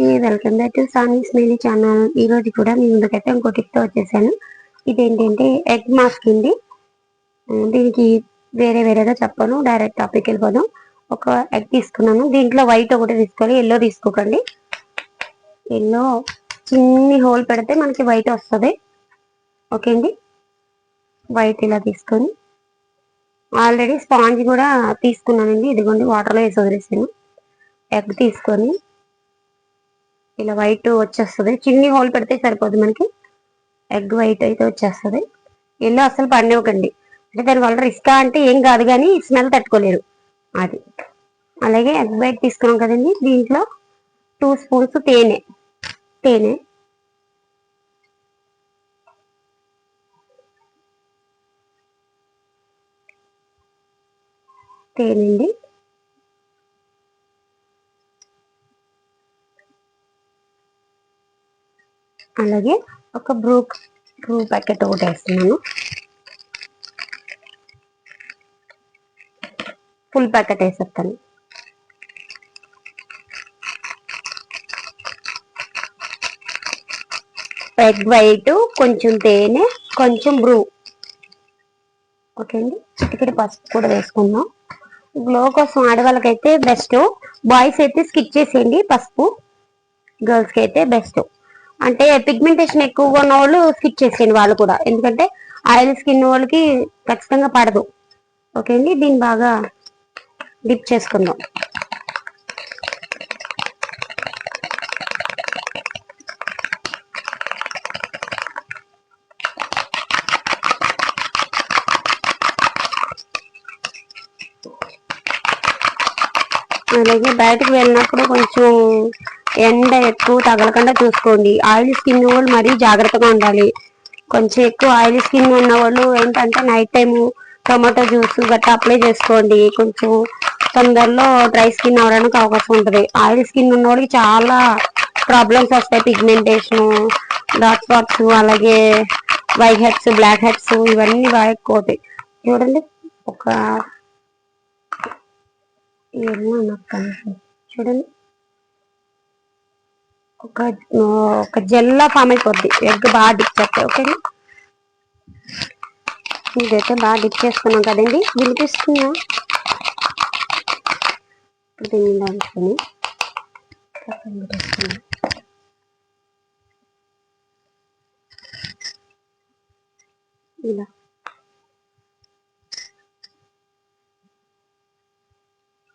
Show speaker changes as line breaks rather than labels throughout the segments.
Welcome back to సానీస్ మేలీ channel. ఈ రోజు కూడా మీ ముందుకైతే ఇంకో టిప్ వచ్చేసాను. ఇదేంటంటే ఎగ్ మాస్క్ అండి. దీనికి వేరే వేరేగా చెప్పను. డైరెక్ట్ టాపిక్ వెళ్ళిపోదాం. ఒక ఎగ్ తీసుకున్నాను. దీంట్లో వైట్ ఒకటి తీసుకోవాలి. ఎల్లో తీసుకోకండి. ఎల్లో చిన్ని హోల్ పెడితే మనకి వైట్ వస్తుంది. ఓకే అండి? వైట్ ఇలా తీసుకొని ఆల్రెడీ స్పాంజ్ కూడా తీసుకున్నానండి. ఇదిగోండి వాటర్లో వేసి వదిలేసాను. ఎగ్ తీసుకొని ఇలా వైట్ వచ్చేస్తుంది. చిన్ని హోల్ పెడితే సరిపోదు మనకి. ఎగ్ వైట్ అయితే వచ్చేస్తుంది. ఎల్లో అసలు పడినివ్వకండి అంటే దానివల్ల రిస్క్ అంటే ఏం కాదు కానీ స్మెల్ తట్టుకోలేరు. అది. అలాగే ఎగ్ వైట్ తీసుకున్నాం కదండి. దీంట్లో టూ స్పూన్స్ తేనె. తేనె. తేనె అలాగే ఒక బ్రూ బ్రూ ప్యాకెట్ ఒకటి వేస్తున్నాను. ఫుల్ ప్యాకెట్ వేసేస్తాను. ఎగ్ వైట్ కొంచెం తేనె కొంచెం బ్రూ. ఓకే అండి ఇక్కడ పసుపు కూడా వేసుకుందాం. గ్లో కోసం ఆడవాళ్ళకైతే బెస్ట్. బాయ్స్ అయితే స్కిప్ చేసేయండి పసుపు. గర్ల్స్కి అయితే బెస్ట్. అంటే పిగ్మెంటేషన్ ఎక్కువగా ఉన్న వాళ్ళు స్కిప్ చేసేయండి వాళ్ళు కూడా. ఎందుకంటే ఆయిల్ స్కిన్ వాళ్ళకి ఖచ్చితంగా పడదు. ఓకే అండి? దీన్ని బాగా డిప్ చేసుకుందాం. అలాగే బయటకు వెళ్ళినప్పుడు కొంచెం ఎండ ఎక్కువ తగలకుండా చూసుకోండి. ఆయిల్ స్కిన్ వాళ్ళు మరీ జాగ్రత్తగా ఉండాలి. కొంచెం ఎక్కువ ఆయిల్ స్కిన్ ఉన్న వాళ్ళు ఏంటంటే నైట్ టైము టొమాటో జ్యూస్ గట్టా అప్లై చేసుకోండి. కొంచెం తొందరలో డ్రై స్కిన్ అవడానికి అవకాశం ఉంటుంది. ఆయిల్ స్కిన్ ఉన్న వాళ్ళకి చాలా ప్రాబ్లమ్స్ వస్తాయి. పిగ్మెంటేషన్ డార్క్ స్పాట్స్ అలాగే వైట్ హెడ్స్ బ్లాక్ హెడ్స్ ఇవన్నీ బాగా ఎక్కువ అవుతాయి. చూడండి. ఒక ఏమో నాకు చూడండి. ఒక ఒక జెల్లా ఫామ్ అయిపోద్ది. ఎగ్ బాగా డిప్ చేస్తే ఓకే ఇదైతే బాగా డిప్ చేసుకున్నాం కదండి. వినిపిస్తుందా? ఇప్పుడు దీన్ని దాచుకొని పక్కన పెట్టేసుకుందాం. ఇలా.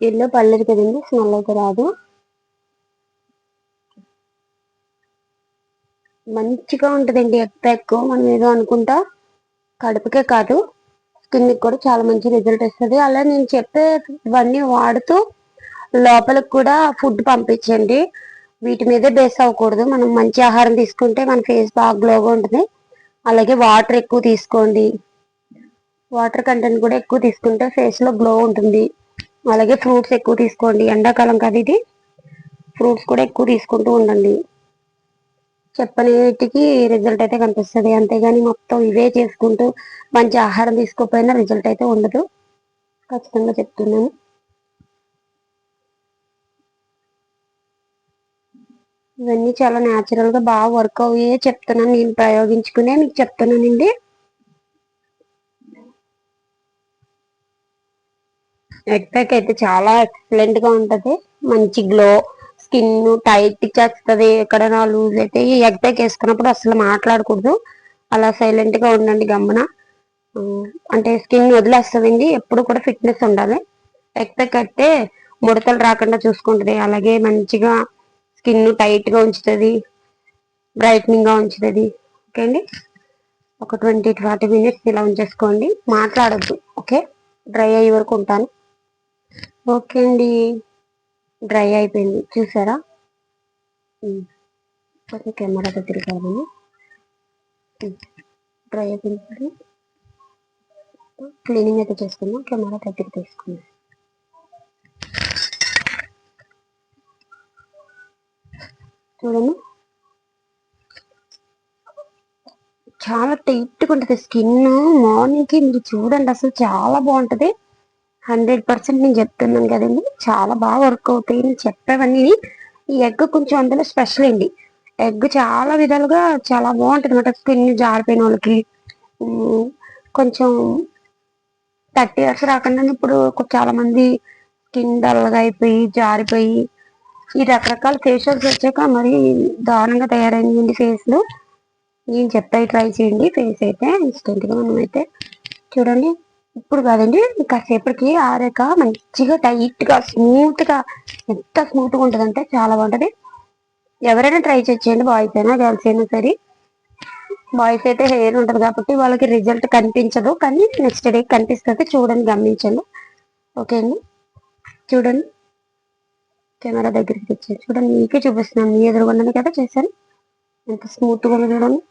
ఎల్లో పర్లేదు కదండి. స్మెల్ అయితే రాదు. మంచిగా ఉంటుందండి ఎగ్ ప్యాక్. మనం ఏదో అనుకుంటా కడుపుకే కాదు స్కిన్ కూడా చాలా మంచి రిజల్ట్ ఇస్తుంది అలా నేను చెప్పే ఇవన్నీ వాడుతూ లోపలికి కూడా ఫుడ్ పంపించండి. వీటి మీదే బేస్ అవ్వకూడదు. మనం మంచి ఆహారం తీసుకుంటే మన ఫేస్ బాగా గ్లోగా ఉంటుంది. అలాగే వాటర్ ఎక్కువ తీసుకోండి. వాటర్ కంటెంట్ కూడా ఎక్కువ తీసుకుంటే ఫేస్లో గ్లో ఉంటుంది. అలాగే ఫ్రూట్స్ ఎక్కువ తీసుకోండి. ఎండాకాలం కదా ఇది. ఫ్రూట్స్ కూడా ఎక్కువ తీసుకుంటూ ఉండండి. చెప్పనేటికి రిజల్ట్ అయితే కనిపిస్తుంది. అంతేగాని మొత్తం ఇవే చేసుకుంటూ మంచి ఆహారం తీసుకోకపోయినా రిజల్ట్ అయితే ఉండదు. ఖచ్చితంగా చెప్తున్నాను. ఇవన్నీ చాలా న్యాచురల్గా బాగా వర్క్ అయ్యే చెప్తున్నాను. నేను ప్రయోగించుకునే మీకు చెప్తున్నానండి. ఎగ్ ప్యాక్ అయితే చాలా ఎక్సలెంట్గా ఉంటుంది. మంచి గ్లో స్కిన్ టైట్ చేస్తుంది ఎక్కడైనా లూజ్ అయితే ఈ ఎగ్ ప్యాక్ వేసుకున్నప్పుడు అసలు మాట్లాడకూడదు. అలా సైలెంట్గా ఉండండి గమ్మున. అంటే స్కిన్ వదిలేస్తుందండి ఎప్పుడు కూడా ఫిట్నెస్ ఉండాలి. ఎగ్ ప్యాక్ అయితే ముడతలు రాకుండా చూసుకుంటుంది అలాగే మంచిగా స్కిన్ టైట్గా ఉంచుతుంది బ్రైట్నింగ్గా ఉంచుతుంది. ఓకే అండి? ఒక ట్వంటీ ఫార్టీ మినిట్స్ ఇలా ఉంచేసుకోండి. మాట్లాడద్దు ఓకే? డ్రై అయ్యే వరకు ఉంటాను. ఓకే అండి. డ్రై అయిపోయింది. చూసారా? కొంచెం కెమెరా దగ్గర కాదని డ్రై అయిపోయింది క్లీనింగ్ అయితే చేసుకున్నాం కెమెరా దగ్గర తీసుకున్నాం చూడండి. చాలా టైట్గా ఉంటుంది స్కిన్. మార్నింగ్కి మీరు చూడండి అసలు చాలా బాగుంటది. హండ్రెడ్ పర్సెంట్ నేను చెప్తున్నాను కదండి. చాలా బాగా వర్క్ అవుతాయి. నేను చెప్పేవన్నీ ఈ ఎగ్ కొంచెం అందులో స్పెషల్ అండి. ఎగ్ చాలా విధాలుగా చాలా బాగుంటుంది అనమాట స్కిన్ జారిపోయిన వాళ్ళకి. కొంచెం థర్టీ ఇయర్స్ రాకుండా ఇప్పుడు చాలా మంది స్కిన్ డల్గా అయిపోయి జారిపోయి ఈ రకరకాల ఫేషియల్స్ వచ్చాక మరి దారుణంగా తయారైందండి ఫేస్లు. నేను చెప్తాయి ట్రై చేయండి. ఫేస్ అయితే ఇన్స్టెంట్గా మనం అయితే చూడండి. ఇప్పుడు కాదండి కాసేపటికి ఆరాక మంచిగా టైట్గా స్మూత్గా ఎంత స్మూత్గా చాలా బాగుంటది. ఎవరైనా ట్రై చేయండి బాయ్స్ అయినా గర్ల్స్ అయినా సరే. బాయ్స్ అయితే హెయిర్ ఉంటది కాబట్టి వాళ్ళకి రిజల్ట్ కనిపించదు. కానీ నెక్స్ట్ డే కనిపిస్తుంది చూడండి గమనించండి. ఓకే అండి? చూడండి. కెమెరా దగ్గరికి తెచ్చాను చూడండి మీకే చూపిస్తున్నాను. మీ ఎదురుగుండానే కదా చేశాను. ఎంత స్మూత్గా ఉంది చూడండి.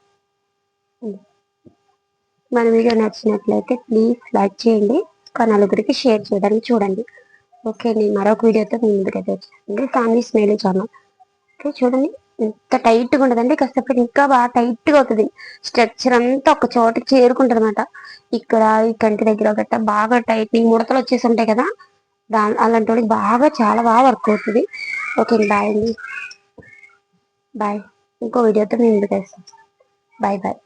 మన వీడియో నచ్చినట్లయితే ప్లీజ్ లైక్ చేయండి. ఒక నలుగురికి షేర్ చేయడానికి చూడండి. ఓకే అండి మరొక వీడియోతో మీ ముందుకైతే వచ్చేసింది ఫ్యామిలీ స్మైల్ ఛానల్ ఓకే చూడండి. ఎంత టైట్గా ఉంటుందండి. కష్టపడి ఇంకా బాగా టైట్గా అవుతుంది. స్ట్రక్చర్ అంతా ఒక చోటకి చేరుకుంటుంది అనమాట ఇక్కడ ఈ కంటి దగ్గర గట్ట బాగా టైట్నింగ్ ముడతలు వచ్చేసి ఉంటాయి కదా దా అలాంటి వాళ్ళకి బాగా చాలా బాగా వర్క్ అవుతుంది. ఓకే బాయ్ అండి. బాయ్ ఇంకో వీడియోతో మేము ముందుకు వేస్తాం బాయ్ బాయ్